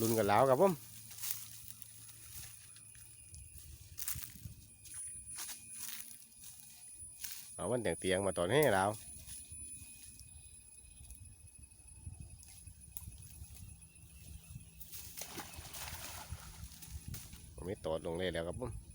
ลุ้นกันแล้วครับผมเอาวันแต่งเตียงมาตอนนี้แล้วไม่ตอดลงเลยแล้วครับผม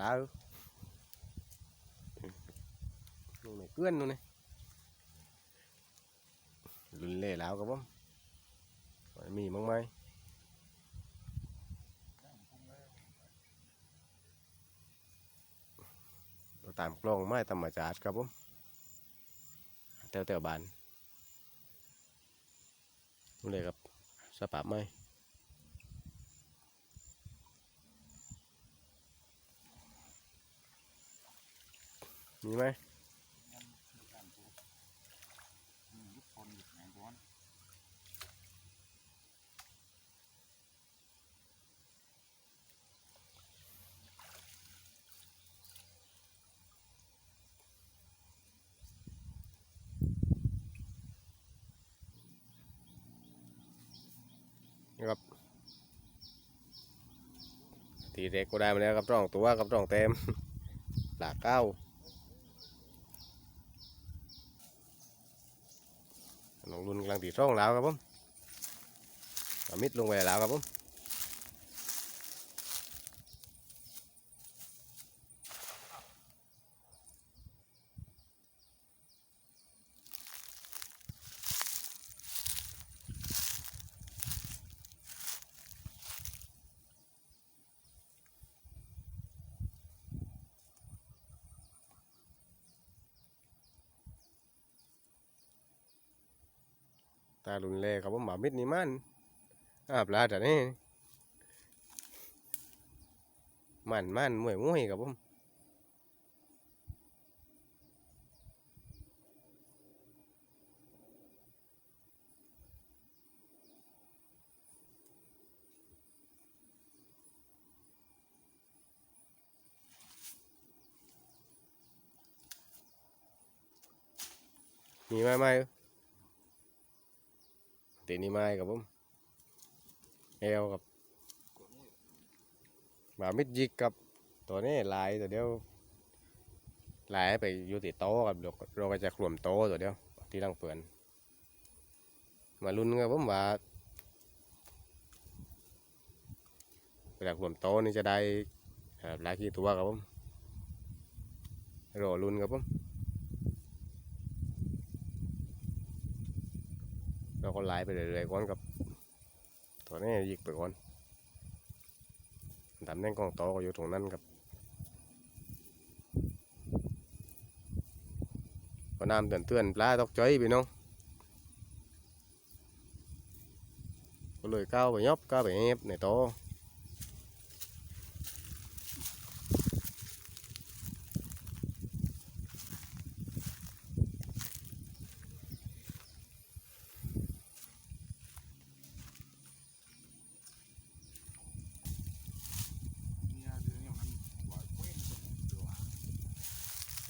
แล้วนู่นนี่เกลือนนู่นนี่ลุนเล่แล้วครับผมมีมั้งไหมตามกล้องไม้ธรรมชาติครับผมเตวเตวบ้านนู่นเลยครับสภาพไม้ มีไหมครับทีเด็กก็ได้มาแล้วครับร่องตัวกับร่องเต็มหลากเก้าางดีช่องแล้วครับผมอมิดลงไปแล้วครับผมารุนเล่ครับผมหมามิดนี่มันอาบลาแต่นี่มันมันมวยมวยครับผมมีไหมไหม ตีนี่ไม้ครับผมเอวกับหมามิดยิกกับตัวนี้ลายตัวเดียวลายไปอยู่ติโต๊ะกับเราเราก็จะขลวมโต๊ะตัวเดียวที่ตั้งเปือนมาลุ้นกันผมว่าเวลาขลวมโต๊ะนี่จะได้ลายกี่ตัวครับผมรอลุ้นครับผม ก็ไล่ไปเรื่อยๆก่อนกับตัวนี้ยิกไปก่อนตำแหน่งกองโตก็อยู่ตรงนั้นครับก็น้ำเตือนเตือนๆปลาตกใจไปน้องก็เลยก้าวไปยอบก้าวไปเอฟในโตะ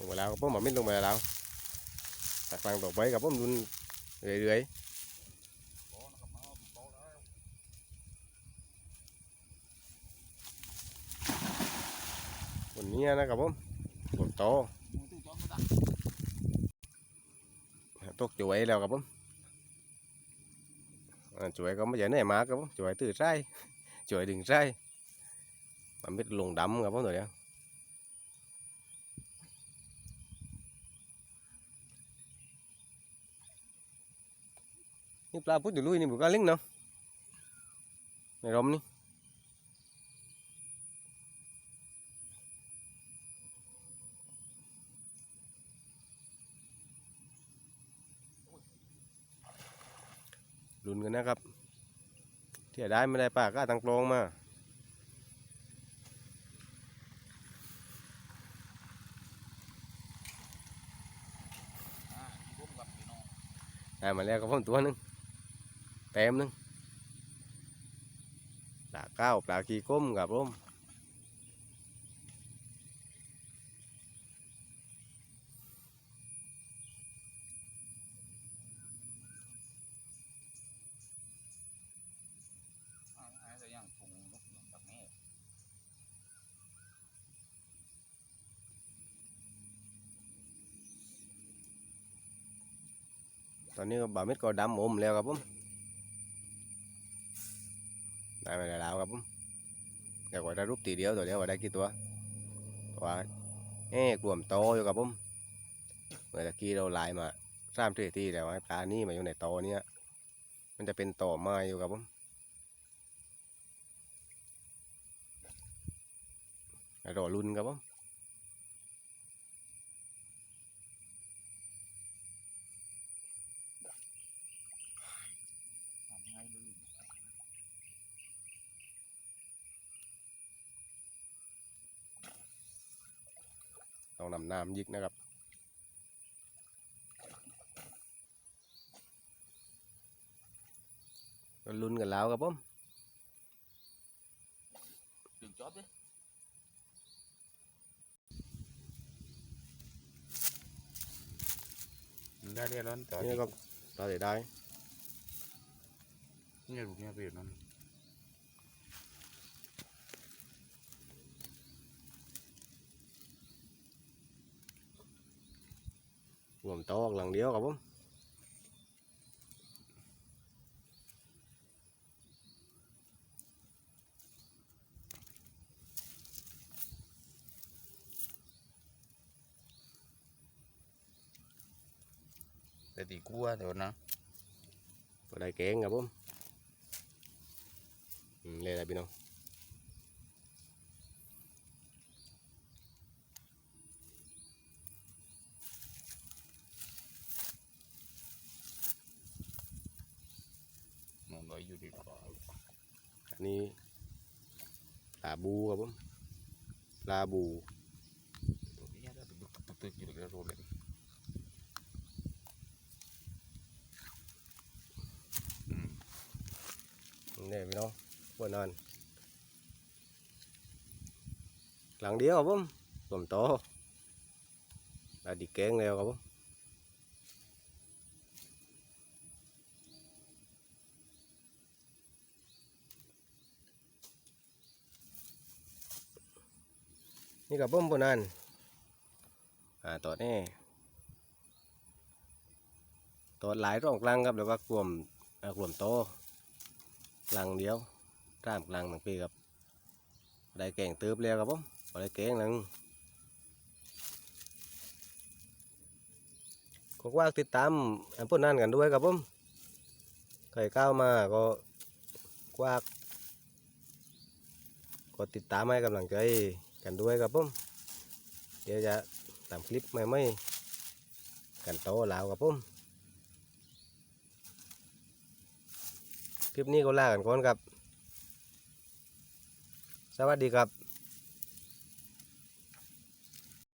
ลงไป แล้วพวกหมามิดลงไปแล้วตักฟังตกไปกับพวกดุนเรื่อยๆบนนี้นะครับผมบนโตะตกจุ๋ยแล้วครับผมอ่าจุ๋ยก็ไม่ใช่ไหนมาครับผมจุ๋ยตื่นไส้จุ๋ยดึงไส้หมามิดลงดำครับผมตัวเนี้ย ปลาพุดอยู่ลุยนี่บุกาลิงเนาะในร่มนี่ลุ้นกันนะครับเที่ยได้ไม่ได้ป่าก็ตั้งโปรงมาได้มาแล้วก็พ่อมตัวนึง เต็มนึงปลาเก้าปลากีก้มกับผมอ่าหายแต่ยังพุงนกยังแบบนี้ตอนนี้บาเม็ดก็ดำอมแล้วครับผม ได้มาแล้วครับผมเดี๋ยวก็ได้รูปตีเดียวตัวเดียวว่าได้กี่ตัวตัวเอ๊กลุ่มโตอยู่ครับผมเมื่อตะกี้เราไล่มาสามทีที่แล้วไอปลานี่มาอยู่ในโตเนี้ยมันจะเป็นต่อไม้อยู่ครับผมรอลุ้นครับผม ทำให้ลื่น ต้องนำน้ำยิกนะครับก็ลุ้นกันแล้วครับผมดึงจอบดิได้เรียนร้อนต่อนี่ก็ต่อได้ได้เนี่ยลูกเนี่ยไปอยู่นั่น รวมโตออกหลังเดียวครับผมแต่ตีกลัวเดี๋ยวนะก็ได้เก่งครับผมอืมเลยได้พี่น้อง ม องลอยอยู่ดีกว่าอันนี้ปลาบูครับผมปลาบูตัวนี้ได้ตึกตึกตึกอยู่เลยโรเลยนี่พี่น้องพวกนั้นหลังเดียวครับผมรวมโตอได้ดีเก่งแล้วครับผม นี่กับผมพวกนั้นอ่าตัวนี้ตัวหลายร่องกลางครับแล้วก็กลุ่มอ่ากลุ่มโตหลังเดียวตามหลังหนึ่งปีครับได้เก่งตืบแล้วครับผมบ่ได้เก่งหนึ่งก็ว่าติดตามอันพวกนั้นกันด้วยครับผมใครก้าวมาก็กวากก็ติดตามให้กำลังใจ กันด้วยครับผมเดี๋ยวจะตามคลิปใหม่ๆกันโตแล้วครับผมคลิปนี้ก็ลากันก่อนครับ สวัสดีครับ